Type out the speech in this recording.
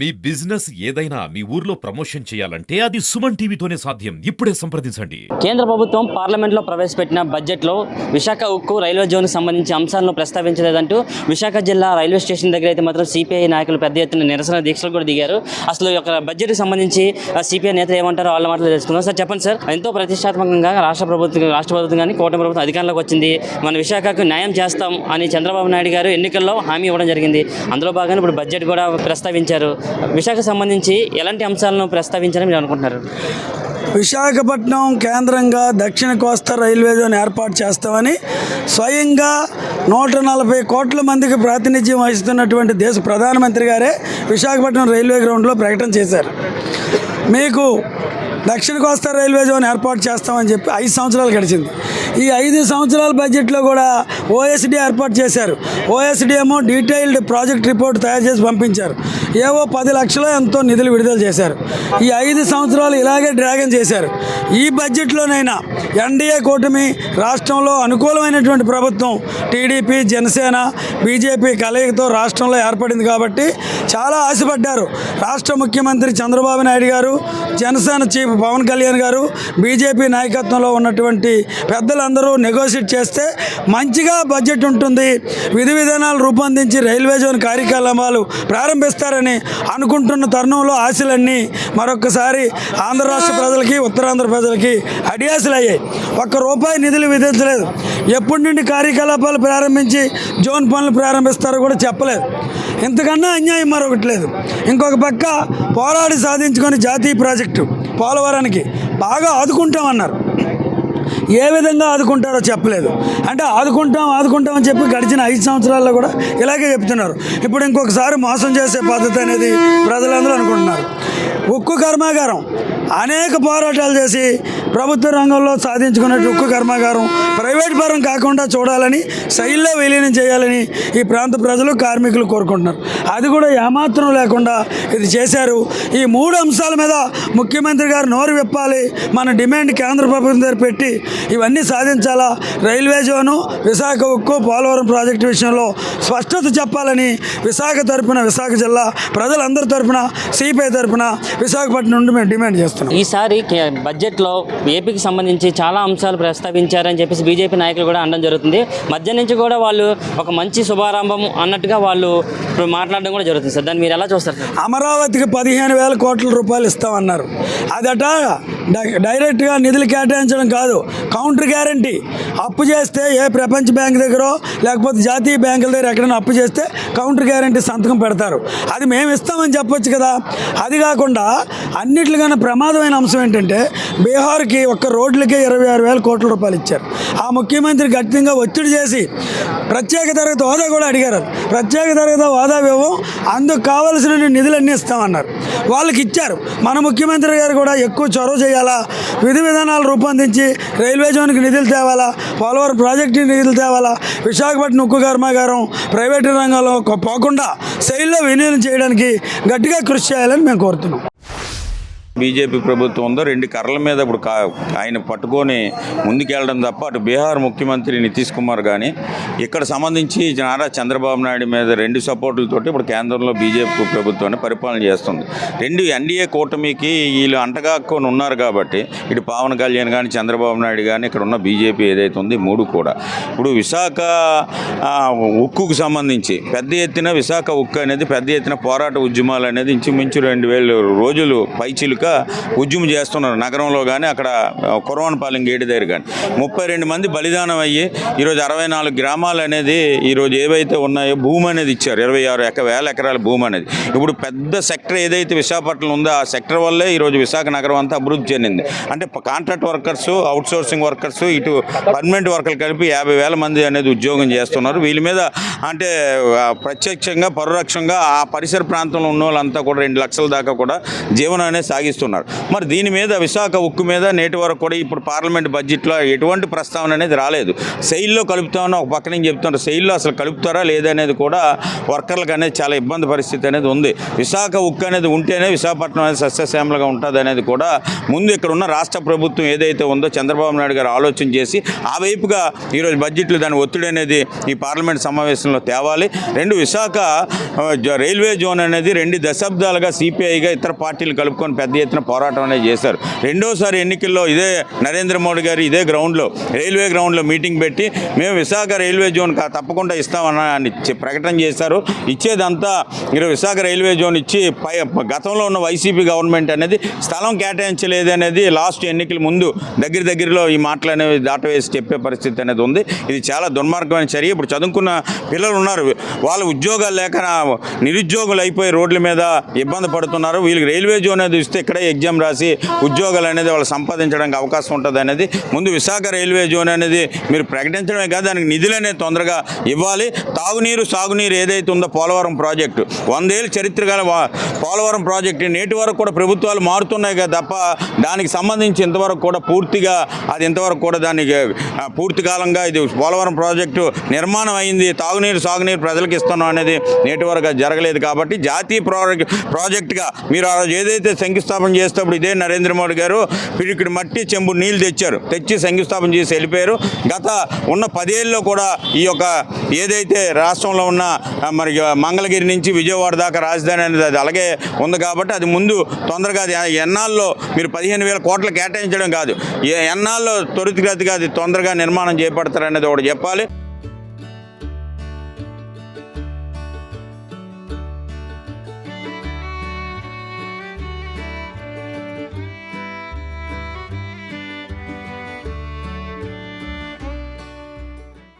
మీ business ఏదైనా మీ ఊర్లో promotion చేయాలంటే అది సుమన్ టీవీతోనే సాధ్యం. ఇప్పుడే సంప్రదించండి. కేంద్ర ప్రభుత్వం పార్లమెంట్లో ప్రవేశపెట్టిన బడ్జెట్లో విశాఖ ఉక్కు రైల్వే జోన్కి సంబంధించి అంశాలను ప్రస్తావించలేదంటూ విశాఖ జిల్లా రైల్వే స్టేషన్ దగ్గర అయితే మాత్రం సిపిఐ నాయకులు పెద్ద ఎత్తున నిరసన దీక్షలు కూడా దిగారు. అసలు ఈ యొక్క బడ్జెట్కి సంబంధించి సిపిఐ నేతలు ఏమంటారో వాళ్ళ మాటలు తెలుసుకుందాం. సార్ చెప్పండి సార్. ఎంతో ప్రతిష్టాత్మకంగా రాష్ట్ర ప్రభుత్వం రాష్ట్ర ప్రభుత్వం కానీ కూటమి ప్రభుత్వం అధికారంలోకి వచ్చింది. మన విశాఖకు న్యాయం చేస్తాం అని చంద్రబాబు నాయుడు గారు ఎన్నికల్లో హామీ ఇవ్వడం జరిగింది. అందులో భాగంగా ఇప్పుడు బడ్జెట్ కూడా ప్రస్తావించారు. విశాఖకు సంబంధించి ఎలాంటి అంశాలను ప్రస్తావించాలని మీరు అనుకుంటున్నారు? విశాఖపట్నం కేంద్రంగా దక్షిణ కోస్తా రైల్వే జోన్ ఏర్పాటు చేస్తామని స్వయంగా నూట నలభై కోట్ల మందికి ప్రాతినిధ్యం వహిస్తున్నటువంటి దేశ ప్రధానమంత్రి గారే విశాఖపట్నం రైల్వే గ్రౌండ్లో ప్రకటన చేశారు. మీకు దక్షిణ కోస్తా రైల్వే జోన్ ఏర్పాటు చేస్తామని చెప్పి ఐదు సంవత్సరాలు గడిచింది. ఈ ఐదు సంవత్సరాల బడ్జెట్లో కూడా ఓఎస్డీ ఏర్పాటు చేశారు. ఓఎస్డి ఏమో డీటెయిల్డ్ ప్రాజెక్ట్ రిపోర్ట్ తయారు చేసి పంపించారు. ఏవో పది లక్షలు ఎంతో నిధులు విడుదల చేశారు. ఈ ఐదు సంవత్సరాలు ఇలాగే డ్రాగన్ చేశారు. ఈ బడ్జెట్లోనైనా ఎన్డీఏ కూటమి రాష్ట్రంలో అనుకూలమైనటువంటి ప్రభుత్వం టీడీపీ జనసేన బీజేపీ కలయికతో రాష్ట్రంలో ఏర్పడింది కాబట్టి చాలా ఆశపడ్డారు. రాష్ట్ర ముఖ్యమంత్రి చంద్రబాబు నాయుడు గారు జనసేన చీఫ్ పవన్ కళ్యాణ్ గారు బీజేపీ నాయకత్వంలో ఉన్నటువంటి పెద్దలందరూ నెగోషియేట్ చేస్తే మంచిగా బడ్జెట్ ఉంటుంది. విధి విధానాలు రూపొందించి రైల్వే జోన్ కార్యకలాపాలు ప్రారంభిస్తారని అనుకుంటున్న తరుణంలో ఆశలన్నీ మరొకసారి ఆంధ్ర రాష్ట్ర ప్రజలకి ఉత్తరాంధ్ర ప్రజలకి అడియాసలు అయ్యాయి ఒక్క రూపాయి నిధులు విధించలేదు. ఎప్పటి నుండి కార్యకలాపాలు ప్రారంభించి జోన్ పనులు ప్రారంభిస్తారో కూడా చెప్పలేదు. ఇంతకన్నా అన్యాయం మరొకటి లేదు. ఇంకొక పక్క పోరాడి సాధించుకొని జాతీయ ప్రాజెక్టు పోలవరానికి బాగా ఆదుకుంటామన్నారు. ఏ విధంగా ఆదుకుంటారో చెప్పలేదు. అంటే ఆదుకుంటాం ఆదుకుంటాం అని చెప్పి గడిచిన ఐదు సంవత్సరాల్లో కూడా ఇలాగే చెప్తున్నారు. ఇప్పుడు ఇంకొకసారి మోసం చేసే పద్ధతి అనేది ప్రజలందరూ అనుకుంటున్నారు. ఉక్కు కర్మాగారం. అనేక పోరాటాలు చేసి ప్రభుత్వ రంగంలో సాధించుకున్నట్టు ఉక్కు కర్మాగారం ప్రైవేట్ పరం కాకుండా చూడాలని శైలిలో విలీనం చేయాలని ఈ ప్రాంత ప్రజలు కార్మికులు కోరుకుంటున్నారు. అది కూడా ఏమాత్రం లేకుండా ఇది చేశారు. ఈ మూడు అంశాల మీద ముఖ్యమంత్రి గారు నోరు విప్పాలి. మన డిమాండ్ కేంద్ర ప్రభుత్వం దగ్గర పెట్టి ఇవన్నీ సాధించాలా? రైల్వే జోను విశాఖ ఉక్కు పోలవరం ప్రాజెక్టు విషయంలో స్పష్టత చెప్పాలని విశాఖ తరపున విశాఖ జిల్లా ప్రజలందరి తరపున సిపిఐ తరపున విశాఖపట్నం నుండి మేము డిమాండ్ చేస్తాం చేస్తున్నాం ఈసారి బడ్జెట్లో ఏపీకి సంబంధించి చాలా అంశాలు ప్రస్తావించారని చెప్పేసి బీజేపీ నాయకులు కూడా అనడం జరుగుతుంది. మధ్య నుంచి కూడా వాళ్ళు ఒక మంచి శుభారంభం అన్నట్టుగా వాళ్ళు ఇప్పుడు మాట్లాడడం కూడా జరుగుతుంది సార్. దాన్ని మీరు ఎలా చూస్తారు అమరావతికి పదిహేను వేల కోట్ల రూపాయలు ఇస్తామన్నారు. అదట డై- డైరెక్ట్గా నిధులు కేటాయించడం కాదు కౌంటర్ గ్యారంటీ. అప్పు చేస్తే ఏ ప్రపంచ బ్యాంక్ దగ్గర లేకపోతే జాతీయ బ్యాంకుల దగ్గర ఎక్కడైనా అప్పు చేస్తే కౌంటర్ గ్యారంటీ సంతకం పెడతారు. అది మేము ఇస్తామని చెప్పొచ్చు కదా. అది కాకుండా అన్నిటికన్నా ప్రమాదమైన అంశం ఏంటంటే బీహార్కి ఒక్క రోడ్లకే ఇరవై ఆరు వేల కోట్ల రూపాయలు ఇచ్చారు. ఆ ముఖ్యమంత్రి గట్టిగా ఒత్తిడి చేసి ప్రత్యేక తరగతి హోదా కూడా అడిగారు. ప్రత్యేక తరగతి హోదా ఇవ్వం అందుకు కావలసిన నిధులన్నీ ఇస్తామన్నారు. వాళ్ళకి ఇచ్చారు. మన ముఖ్యమంత్రి గారు కూడా ఎక్కువ చొరవ చేయాలా? విధి విధానాలు రూపొందించి రైల్వే జోన్కి నిధులు తేవాలా? పోలవరం ప్రాజెక్టుకి నిధులు తేవాలా? విశాఖపట్నం ఉక్కు కర్మాగారం ప్రైవేటు రంగంలో పోకుండా శైలిలో వినియోగం చేయడానికి గట్టిగా కృషి చేయాలని మేము కోరుతున్నాం. బీజేపీ ప్రభుత్వం ఉందో రెండు కర్రల మీద ఇప్పుడు ఆయన పట్టుకొని ముందుకెళ్ళడం తప్ప అటు బీహార్ ముఖ్యమంత్రి నితీష్ కుమార్ కానీ ఇక్కడ సంబంధించి నారా చంద్రబాబు నాయుడు మీద రెండు సపోర్టులతోటి ఇప్పుడు కేంద్రంలో బీజేపీ ప్రభుత్వాన్ని పరిపాలన చేస్తుంది. రెండు ఎన్డీఏ కూటమికి వీళ్ళు అంటగాక్కొని ఉన్నారు కాబట్టి ఇటు పవన్ కళ్యాణ్ కానీ చంద్రబాబు నాయుడు కానీ ఇక్కడ ఉన్న బీజేపీ ఏదైతే ఉంది మూడు కూడా. ఇప్పుడు విశాఖ ఉక్కుకు సంబంధించి పెద్ద ఎత్తున విశాఖ ఉక్కు అనేది పెద్ద ఎత్తున పోరాట ఉద్యమాలు అనేది ఇంచుమించు రెండు వేలు రోజులు పైచిలుక ఉద్యమం చేస్తున్నారు. నగరంలో కానీ అక్కడ కురవన్పాలెం కురవనపాలెం గేటు దగ్గర కానీ ముప్పై రెండు మంది బలిదానం అయ్యి ఈరోజు అరవై నాలుగు గ్రామాలు అనేది ఈరోజు ఏవైతే ఉన్నాయో భూమి అనేది ఇచ్చారు. ఇరవై ఆరు ఎక వేల ఎకరాల భూమి అనేది. ఇప్పుడు పెద్ద సెక్టర్ ఏదైతే విశాఖపట్నం ఉందో ఆ సెక్టర్ వల్లే ఈరోజు విశాఖ నగరం అంతా అభివృద్ధి చెందింది. అంటే కాంట్రాక్ట్ వర్కర్స్ అవుట్సోర్సింగ్ వర్కర్స్ ఇటు పర్మనెంట్ వర్కర్లు కలిపి యాభై వేల మంది అనేది ఉద్యోగం చేస్తున్నారు. వీళ్ళ మీద అంటే ప్రత్యక్షంగా పరోక్షంగా ఆ పరిసర ప్రాంతంలో ఉన్న వాళ్ళంతా కూడా రెండు లక్షల దాకా కూడా జీవనం అనేది సాగిస్తున్నారు. ప్రకటిస్తున్నారు మరి దీని మీద విశాఖ ఉక్కు మీద నేటి వరకు కూడా ఇప్పుడు పార్లమెంట్ బడ్జెట్లో ఎటువంటి ప్రస్తావన అనేది రాలేదు. సెయిల్లో కలుపుతామని ఒక పక్క నుంచి చెప్తున్నారు. సెయిల్లో అసలు కలుపుతారా లేదనేది కూడా వర్కర్లకు అనేది చాలా ఇబ్బంది పరిస్థితి అనేది ఉంది. విశాఖ ఉక్కు అనేది ఉంటేనే విశాఖపట్నం అనేది సస్యశ్యామలుగా ఉంటుంది అనేది కూడా ముందు ఇక్కడ ఉన్న రాష్ట్ర ప్రభుత్వం ఏదైతే ఉందో చంద్రబాబు నాయుడు గారు ఆలోచన చేసి ఆ వైపుగా ఈరోజు బడ్జెట్లో దాని ఒత్తిడి అనేది ఈ పార్లమెంట్ సమావేశంలో తేవాలి. రెండు విశాఖ రైల్వే జోన్ అనేది రెండు దశాబ్దాలుగా సిపిఐగా ఇతర పార్టీలు కలుపుకొని పెద్ద ఎత్తున పోరాటం అనేది చేశారు. రెండోసారి ఎన్నికల్లో ఇదే నరేంద్ర మోడీ గారు ఇదే గ్రౌండ్లో రైల్వే గ్రౌండ్లో మీటింగ్ పెట్టి మేము విశాఖ రైల్వే జోన్ కా- తప్పకుండా ఇస్తామని అని ప్రకటన చేశారు. ఇచ్చేదంతా మీరు విశాఖ రైల్వే జోన్ ఇచ్చి పై గతంలో ఉన్న వైసీపీ గవర్నమెంట్ అనేది స్థలం కేటాయించలేదు అనేది లాస్ట్ ఎన్నికల ముందు దగ్గర దగ్గరలో ఈ మాటలు అనేవి దాటవేసి చెప్పే పరిస్థితి అనేది ఉంది. ఇది చాలా దుర్మార్గమైన చర్య. ఇప్పుడు చదువుకున్న పిల్లలు ఉన్నారు. వాళ్ళు ఉద్యోగాలు లేక నిరుద్యోగులు అయిపోయి రోడ్ల మీద ఇబ్బంది పడుతున్నారు. వీళ్ళకి రైల్వే జోన్ అనేది ఇస్తే ఇక్కడ ఎగ్జామ్ రాసి ఉద్యోగాలు అనేది వాళ్ళు సంపాదించడానికి అవకాశం ఉంటుంది అనేది ముందు విశాఖ రైల్వే జోన్ అనేది మీరు ప్రకటించడమే కాదు దానికి నిధులు అనేది తొందరగా ఇవ్వాలి. తాగునీరు సాగునీరు ఏదైతే ఉందో పోలవరం ప్రాజెక్టు. వందేళ్ళు చరిత్ర గల వా- పోలవరం ప్రాజెక్టు నేటి వరకు కూడా ప్రభుత్వాలు మారుతున్నాయి కదా తప్ప దానికి సంబంధించి ఇంతవరకు కూడా పూర్తిగా అది ఇంతవరకు కూడా దానికి పూర్తి కాలంగా ఇది పోలవరం ప్రాజెక్టు నిర్మాణం అయింది. తాగునీరు సాగునీరు ప్రజలకు ఇస్తున్నాం అనేది నేటి వరకు జరగలేదు కాబట్టి జాతీయ ప్రాజెక్ట్ ప్రాజెక్టుగా మీరు ఆ రోజు ఏదైతే శంకుస్థాపన చేసేటప్పుడు ఇదే నరేంద్ర మోడీ గారు పిడికిడి మట్టి చెంబు నీళ్ళు తెచ్చారు. తెచ్చి శంకుస్థాపన చేసి వెళ్ళిపోయారు. గత ఉన్న పదేళ్ళలో కూడా ఈ యొక్క ఏదైతే రాష్ట్రంలో ఉన్న మరి మంగళగిరి నుంచి విజయవాడ దాకా రాజధాని అనేది అది అలాగే ఉంది కాబట్టి అది ముందు తొందరగా అది ఎన్నాల్లో మీరు పదిహేను వేల కోట్లు కేటాయించడం కాదు. ఏ ఎన్నాల్లో త్వరితగతిగా అది తొందరగా నిర్మాణం చేపడతారనేది ఒకటి చెప్పాలి.